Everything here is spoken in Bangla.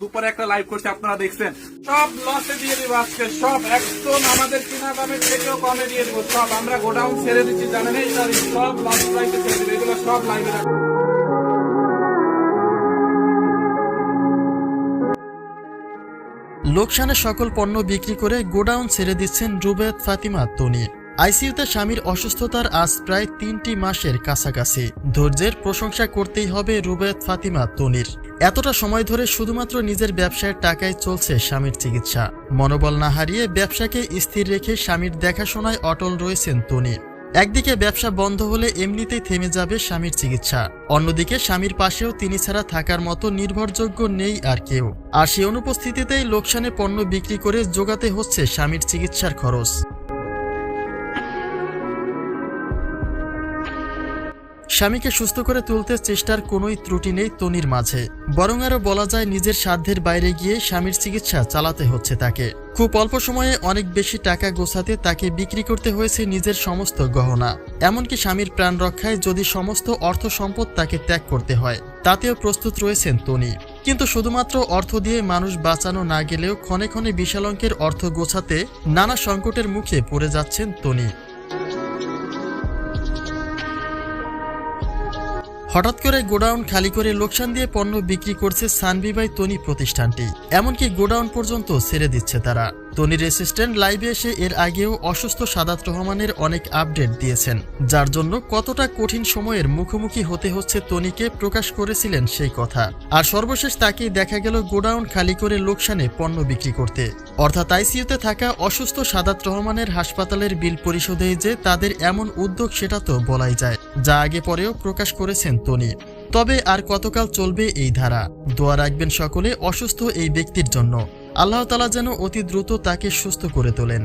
দুপুরে একটা লাইভ করছে, আপনারা দেখছেন। সব লসে দিয়ে দিব আজকে, সব একদম আমাদের কিনা দামের থেকেও কমে দিয়ে দিব। সব আমরা গোডাউন ছেড়ে দিচ্ছি, জানেন সব লস লাইফে ছেড়ে দিব, এগুলো সব লাইভে রাখব। লোকসানে সকল পণ্য বিক্রি করে গোডাউন ছেড়ে দিচ্ছেন রুবেদ ফাতিমা, তনি। আইসিইউতে স্বামীর অসুস্থতার আজ প্রায় তিনটি মাসের কাছাকাছি। ধৈর্যের প্রশংসা করতেই হবে রুবেদ ফাতিমা তনির। এতটা সময় ধরে শুধুমাত্র নিজের ব্যবসায় টাকায় চলছে স্বামীর চিকিৎসা। মনোবল না হারিয়ে ব্যবসাকে স্থির রেখে স্বামীর দেখাশোনায় অটল রয়েছেন তনি। একদিকে ব্যবসা বন্ধ হলে এমনিতেই থেমে যাবে স্বামীর চিকিৎসা। অন্যদিকে স্বামীর পাশেও তিনি ছাড়া থাকার মতো নির্ভরযোগ্য নেই আর কেউ। আর সে অনুপস্থিতিতেই লোকসানে পণ্য বিক্রি করে যোগাতে হচ্ছে স্বামীর চিকিৎসার খরচ। স্বামীকে সুস্থ করে তুলতে চেষ্টার কোনোই ত্রুটি নেই তনির মাঝে। বরং আরও বলা যায়, নিজের সাধ্যের বাইরে গিয়ে স্বামীর চিকিৎসা চালাতে হচ্ছে তাকে। খুব অল্প সময়ে অনেক বেশি টাকা গোছাতে তাকে বিক্রি করতে হয়েছে নিজের সমস্ত গহনা। এমনকি স্বামীর প্রাণ রক্ষায় যদি সমস্ত অর্থ সম্পদ তাকে ত্যাগ করতে হয়, তাতেও প্রস্তুত রয়েছেন তনি। কিন্তু শুধুমাত্র অর্থ দিয়ে মানুষ বাঁচানো না গেলেও ক্ষণে ক্ষণে বিশাল অঙ্কের অর্থ গোছাতে নানা সংকটের মুখে পড়ে যাচ্ছেন তনি। হঠাৎ করে গোডাউন খালি করে লোকসান দিয়ে পণ্য বিক্রি করছে সানবিবাই তনি প্রতিষ্ঠানটি। এমনকি গোডাউন পর্যন্ত ছেড়ে দিচ্ছে তারা। তনির অ্যাসিস্ট্যান্ট লাইভে এসে এর আগেও অসুস্থ সাদাত রহমানের অনেক আপডেট দিয়েছেন, যার জন্য কতটা কঠিন সময়ের মুখোমুখি হতে হচ্ছে তনিকে প্রকাশ করেছিলেন সেই কথা। আর সর্বশেষ তাকেই দেখা গেল গোডাউন খালি করে লোকসানে পণ্য বিক্রি করতে। অর্থাৎ আইসিইউতে থাকা অসুস্থ সাদাত রহমানের হাসপাতালের বিল পরিশোধে যে তাদের এমন উদ্যোগ সেটা তো বলাই যায়, যা আগে পরেও প্রকাশ করেছেন তনি। তবে আর কতকাল চলবে এই ধারা? দোয়া রাখবেন সকলে অসুস্থ এই ব্যক্তির জন্য। আল্লাহ তালা যেন অতি দ্রুত তাকে সুস্থ করে তোলেন।